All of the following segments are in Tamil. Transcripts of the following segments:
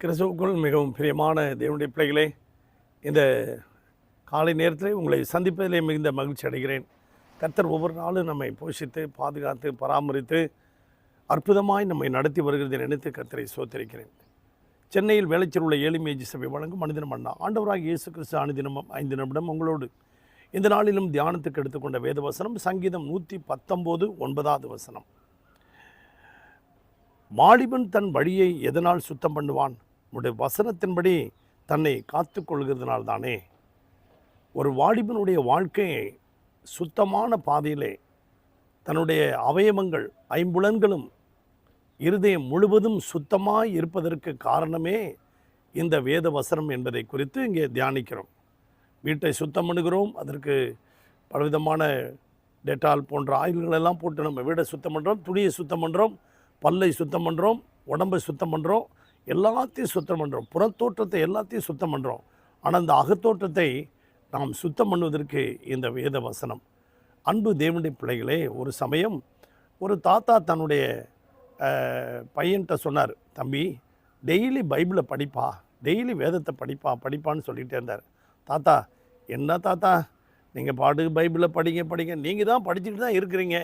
கிறிஸ்துவுக்குள் மிகவும் பிரியமான தேவனுடைய பிள்ளைகளே இந்த காலை நேரத்தில் உங்களை சந்திப்பதிலே மிகுந்த மகிழ்ச்சி அடைகிறேன். கர்த்தர் ஒவ்வொரு நாளும் நம்மை போஷித்து பாதுகாத்து பராமரித்து அற்புதமாய் நம்மை நடத்தி வருகிறது நினைத்து கர்த்தரை சோத்தரிக்கிறேன் சென்னையில் வேலைச்சல் உள்ள ஏழுமேஜி சபை வழங்கும் மனிதனம் அண்ணா. ஆண்டவராக இயேசு கிறிஸ்து அனுதினமும் ஐந்து நிமிடம் உங்களோடு. இந்த நாளிலும் தியானத்துக்கு எடுத்துக்கொண்ட வேத வசனம் சங்கீதம் நூற்றி பத்தொம்போது ஒன்பதாவது வசனம். வாலிபன் தன் வழியை எதனால் சுத்தம் பண்ணுவான்? உடைய வசனத்தின்படி தன்னை காத்து கொள்கிறதுனால்தானே ஒரு வாலிபனுடைய வாழ்க்கையை சுத்தமான பாதையிலே தன்னுடைய அவயவங்கள் ஐம்புலன்களும் இருதயம் முழுவதும் சுத்தமாக இருப்பதற்கு காரணமே இந்த வேத வசனம் என்பதை குறித்து இங்கே தியானிக்கிறோம். வீட்டை சுத்தம் பண்ணுகிறோம் அதற்கு பலவிதமான டெட்டால் போன்ற ஆயுள்களெல்லாம் போட்டு நம்ம வீடை சுத்தம் பண்ணுறோம் துணியை சுத்தம் பண்ணுறோம் பல்லை சுத்தம் பண்ணுறோம் உடம்பை சுத்தம் பண்ணுறோம் எல்லாத்தையும் சுத்தம் பண்ணுறோம் புறத்தோற்றத்தை எல்லாத்தையும் சுத்தம் பண்ணுறோம் ஆனால் இந்த அகத்தோற்றத்தை நாம் சுத்தம் பண்ணுவதற்கு இந்த வேத வசனம் அன்பு தேவனுடைய பிள்ளைகளே ஒரு சமயம் ஒரு தாத்தா தன்னுடைய பையன்கிட்ட சொன்னார் தம்பி டெய்லி பைபிளை படிப்பா டெய்லி வேதத்தை படிப்பா படிப்பான்னு சொல்லிகிட்டே இருந்தார். தாத்தா என்ன தாத்தா? நீங்கள் பாட்டு பைபிளை படிங்க படிங்க. நீங்கள் தான் படிச்சுட்டு தான் இருக்கிறீங்க.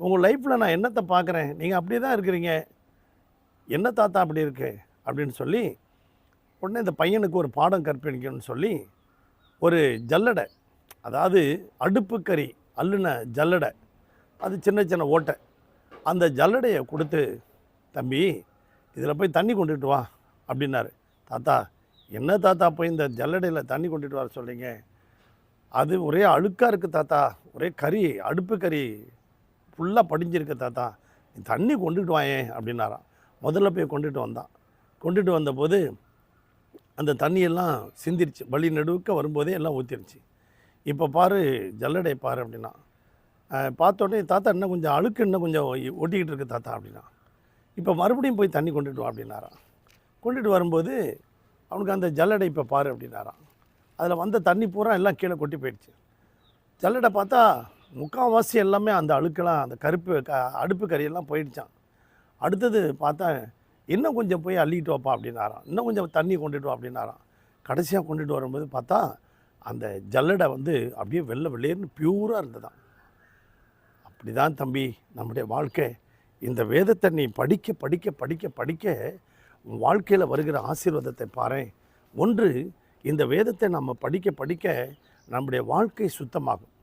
உங்கள் லைஃப்பில் நான் என்னத்தை பார்க்குறேன் நீங்கள் அப்படியே தான் இருக்கிறீங்க. என்ன தாத்தா அப்படி இருக்கு? அப்படின்னு சொல்லி உடனே இந்த பையனுக்கு ஒரு பாடம் கற்பிக்கணும்னு சொல்லி ஒரு ஜல்லடை அதாவது அடுப்புக்கறி அள்ளுன ஜல்லடை அது சின்ன சின்ன ஓட்டை அந்த ஜல்லடையை கொடுத்து தம்பி இதில் போய் தண்ணி கொண்டுட்டு வா அப்படின்னாரு. தாத்தா என்ன தாத்தா போய் இந்த ஜல்லடையில் தண்ணி கொண்டுட்டு வர சொல்கிறீங்க அது ஒரே அழுக்காக இருக்குது தாத்தா ஒரே கறி அடுப்பு கறி ஃபுல்லாக படிஞ்சிருக்கு தாத்தா நீ தண்ணி கொண்டுட்டு வாயேன் அப்படின்னாராம். முதல்ல போய் கொண்டுட்டு வந்தான். கொண்டுட்டு வந்தபோது அந்த தண்ணியெல்லாம் சிந்திருச்சு. வழி நடுவுக்க வரும்போதே எல்லாம் ஊற்றிருச்சு இப்போ பாரு ஜல்லடை பாரு அப்படின்னா. அஹ் தாத்தா இன்னும் கொஞ்சம் அழுக்கு இன்னும் கொஞ்சம் ஒட்டிக்கிட்டு இருக்கு தாத்தா அப்படின்னா. இப்போ மறுபடியும் போய் தண்ணி கொண்டுட்டு வா அப்படின்னாராம். கொண்டுட்டு வரும்போது அவனுக்கு அந்த ஜல்லடை இப்போ பாரு அப்படின்னாராம். அதில் வந்த தண்ணி பூரா எல்லாம் கீழே கொட்டி போயிடுச்சு. ஜல்லடை பார்த்தா முக்கால்வாசி எல்லாமே அந்த அழுக்கெல்லாம் அந்த கருப்பு க அடுப்பு கறியெல்லாம் போயிடுச்சான் அடுத்தது பார்த்தா இன்னும் கொஞ்சம் போய் அள்ளிட்டு வாப்பா அப்படின்னாராம். இன்னும் கொஞ்சம் தண்ணி கொண்டுட்டு வா அப்படின்னாராம். கடைசியாக கொண்டுட்டு வரும்போது பார்த்தா அந்த ஜல்லடை வந்து அப்படியே வெள்ளை வெள்ளையர்னு பியூராக இருந்ததாம். அப்படி தான் தம்பி நம்முடைய வாழ்க்கை. இந்த வேதத்தை நீ படிக்க படிக்க படிக்க படிக்க உன் வாழ்க்கையில் வருகிற ஆசீர்வாதத்தை பாரேன். ஒன்று இந்த வேதத்தை நம்ம படிக்க படிக்க நம்முடைய வாழ்க்கை சுத்தமாகும்.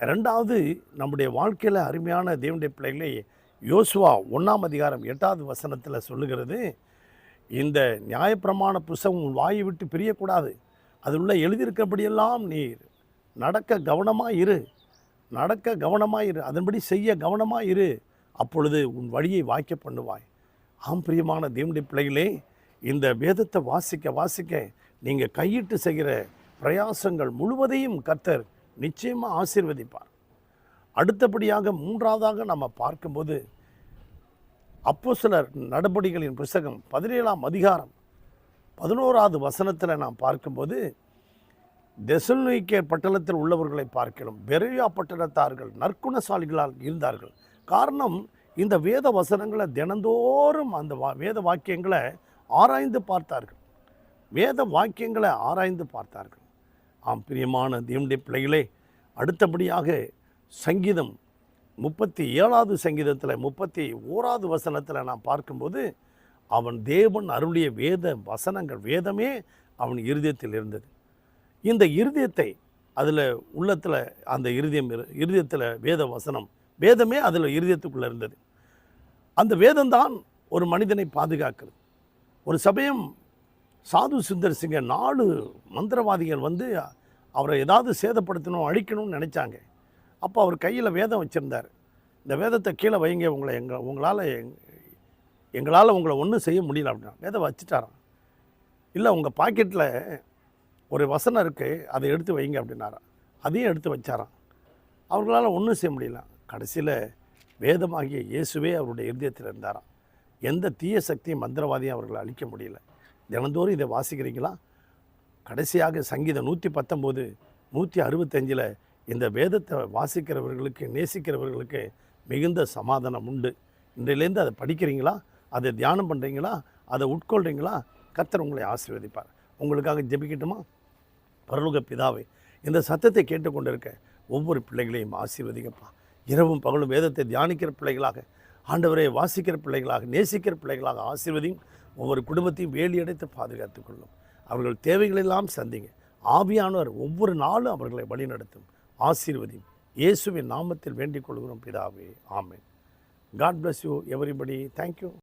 ரெண்டாவது நம்முடைய வாழ்க்கையில் அருமையான தேவனுடைய பிள்ளைகளை யோசுவா ஒன்றாம் அதிகாரம் எட்டாவது வசனத்தில் சொல்லுகிறது இந்த நியாயப்பிரமாண புஸ்தகம் உன் வாயை விட்டு பிரியக்கூடாது. அதில் உள்ள எழுதியிருக்கிறபடியெல்லாம் நீர் நடக்க கவனமாக இரு. நடக்க கவனமாக இரு. அதன்படி செய்ய கவனமாக இரு. அப்பொழுது உன் வழியை வாய்க்க பண்ணுவாய். ஆம் பிரியமான தேவனுடைய பிள்ளைகளே இந்த வேதத்தை வாசிக்க வாசிக்க நீங்கள் கையிட்டு செய்கிற பிரயாசங்கள் முழுவதையும் கர்த்தர் நிச்சயமாக ஆசீர்வதிப்பார். அடுத்தபடியாக மூன்றாவதாக நம்ம பார்க்கும்போது அப்போஸ்தலர் நடபடிகளின் புஸ்தகம் பதினேழாம் அதிகாரம் பதினோராவது வசனத்தில் நாம் பார்க்கும்போது தெசலோனிக்கே பட்டணத்தில் உள்ளவர்களை பார்க்கிறோம். பெரியா பட்டணத்தார்கள் நற்குணசாலிகளால் இருந்தார்கள். காரணம் இந்த வேத வசனங்களை தினந்தோறும் அந்த வா வேத வாக்கியங்களை ஆராய்ந்து பார்த்தார்கள். வேத வாக்கியங்களை ஆராய்ந்து பார்த்தார்கள். ஆம் பிரியமான தேவனுடைய பிள்ளைகளே அடுத்தபடியாக சங்கீதம் முப்பத்தி ஏழாவது சங்கீதத்தில் முப்பத்தி ஓராவது வசனத்தில் நான் பார்க்கும்போது அவன் தேவன் அருளிய வேத வசனங்கள் வேதமே அவன் இருதயத்தில் இருந்தது. இந்த இருதயத்தை அதில் உள்ளத்தில் அந்த இருதயம் இரு- இருதயத்தில் வேத வசனம் வேதமே அதில் இருதயத்துக்குள்ளே இருந்தது. அந்த வேதம்தான் ஒரு மனிதனை பாதுகாக்கிறது. ஒரு சமயம் சாது சுந்தர் சிங்கை நாலு மந்திரவாதிகள் வந்து அவரை ஏதாவது சேதப்படுத்தணும் அழிக்கணும்னு நினச்சாங்க. அப்போ அவர் கையில் வேதம் வச்சுருந்தார். இந்த வேதத்தை கீழே வைங்க உங்களை எங்கள் உங்களால் எங்களால் உங்களை ஒன்றும் செய்ய முடியல அப்படின்னா வேதம் வச்சுட்டாராம். இல்லை உங்கள் பாக்கெட்டில் ஒரு வசனம் இருக்குது அதை எடுத்து வைங்க அப்படின்னாராம் அதையும் எடுத்து வச்சாராம். அவர்களால் ஒன்றும் செய்ய முடியல. கடைசியில் வேதமாகிய இயேசுவே அவருடைய இருதயத்தில் இருந்தாராம். எந்த தீய சக்தியும் மந்திரவாதியும் அவர்களை அழிக்க முடியல. தினந்தோறும் இதை வாசிக்கிறீங்களா? கடைசியாக சங்கீதம் நூற்றி பத்தொம்போது நூற்றி அறுபத்தஞ்சில் இந்த வேதத்தை வாசிக்கிறவர்களுக்கு நேசிக்கிறவர்களுக்கு மிகுந்த சமாதானம் உண்டு. இன்றையிலேருந்து அதை படிக்கிறீங்களா? அதை தியானம் பண்ணுறீங்களா அதை உட்கொள்கிறீங்களா கர்த்தர் உங்களை ஆசீர்வதிப்பார். உங்களுக்காக ஜெபிக்கட்டுமா? பரலோக பிதாவை இந்த சத்தத்தை கேட்டுக்கொண்டிருக்க ஒவ்வொரு பிள்ளைகளையும் ஆசீர்வதிக்கப்பா இரவும் பகலும் வேதத்தை தியானிக்கிற பிள்ளைகளாக ஆண்டவரை வாசிக்கிற பிள்ளைகளாக நேசிக்கிற பிள்ளைகளாக ஆசீர்வதியும் ஒவ்வொரு குடும்பத்தையும் வேலியடைத்து பாதுகாத்துக் கொள்ளும். அவர்கள் தேவைகளெல்லாம் சந்திங்க. ஆவியானவர் ஒவ்வொரு நாளும் அவர்களை வழிநடத்தும். ஆசீர்வதியும். இயேசுவின் நாமத்தில் வேண்டிக் கொள்கிறோம் பிதாவே. ஆமேன். God bless you everybody thank you